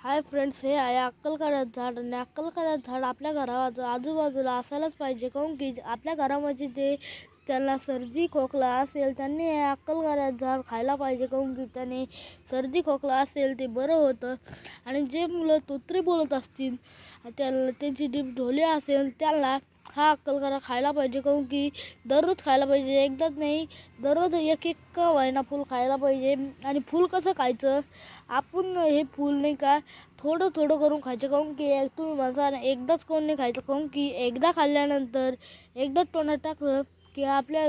Hi friends हे आहे अक्कलकाळ्यात झाड आणि अक्कलकाळ्यात झाड आपल्या घराबाजू आजूबाजूला असायलाच पाहिजे. काहून की आपल्या घरामध्ये जे त्यांना सर्दी खोकला असेल त्यांनी हे अक्कलकाळ्यात झाड खायला पाहिजे. काहून की त्याने सर्दी खोकला असेल ते बरं होतं. आणि जे मुलं तोत्री बोलत असतील त्याला त्यांची जी ढोली असेल त्याला हा अक्कलकारा खायला पाहिजे काहून की दररोज खायला पाहिजे. एकदाच नाही दररोज एक एक का व्हायना फूल खायला पाहिजे. आणि फूल कसं खायचं? आपण हे फूल नाही का थोडं थोडं करून खायचं. काहून की एक तुम्ही माणसानं एकदाच कोण नाही खायचं. काहून की एकदा खाल्ल्यानंतर एकदा तोंडात टाकलं की आपल्या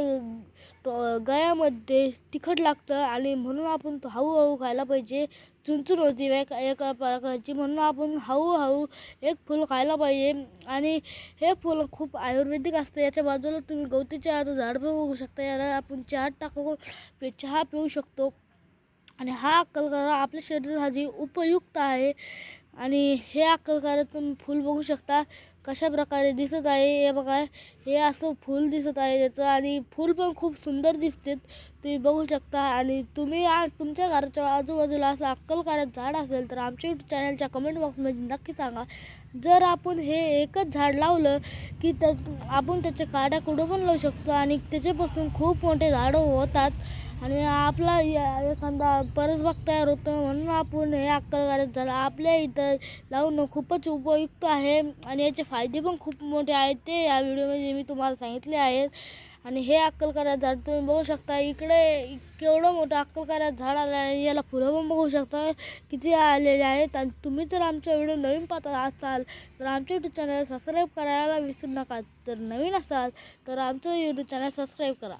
गळ्यामध्ये तिखट लागतं. आणि म्हणून आपण तो हळूहळू खायला पाहिजे. चुनचुन होती एक एक प्रकारची. म्हणून आपण हळूहळू एक फूल खायला पाहिजे. आणि हे फूल खूप आयुर्वेदिक असतं. याच्या बाजूला तुम्ही गवती चहाचं झाड पण बघू शकता. याला आपण चहा टाकून चहा पिऊ शकतो. आणि हा अक्कलकारा आपल्या शरीरासाठी उपयुक्त आहे. आणि हे अक्कलकारातून फूल बघू शकता कशा प्रकारे दिसत आहे. हे बघा हे असं फूल दिसत आहे त्याचं आणि फूल पण खूप सुंदर दिसते तुम्ही बघू शकता आणि तुम्ही आ तुमच्या घराच्या आजूबाजूला असं अक्कलकारात झाड असेल तर आमच्या यूट्यूब चॅनलच्या कमेंट बॉक्समध्ये नक्की सांगा. जर आपण हे एकच झाड लावलं की त्या आपण त्याच्या काड्या कुठं पण लावू शकतो आणि त्याच्यापासून खूप मोठे झाडं होतात. आणि आपला या- एखादा परसबाग तयार होतो म्हणून आपण हे अक्कलकारात झाड आपल्या इथं लावणं खूपच उपयुक्त आहे आणि याचे फायदे पण खूप मोठे आहेत. ते या व्हिडिओमध्ये मी तुम्हाला सांगितले आहेत. आणि हे अक्कलकारात झाड तुम्ही बघू शकता. इकडे केवढं मोठं अक्कलकारात झाड आलं आहे आणि याला फुलं पण बघू शकता. किती आलेले आहेत. आणि तुम्ही जर आमचा व्हिडिओ नवीन पाहत असाल तर आमच्या यूट्यूब चॅनल सबस्क्राईब करायला विसरू नका. तर नवीन असाल तर आमचं यूट्यूब चॅनल सबस्क्राईब करा.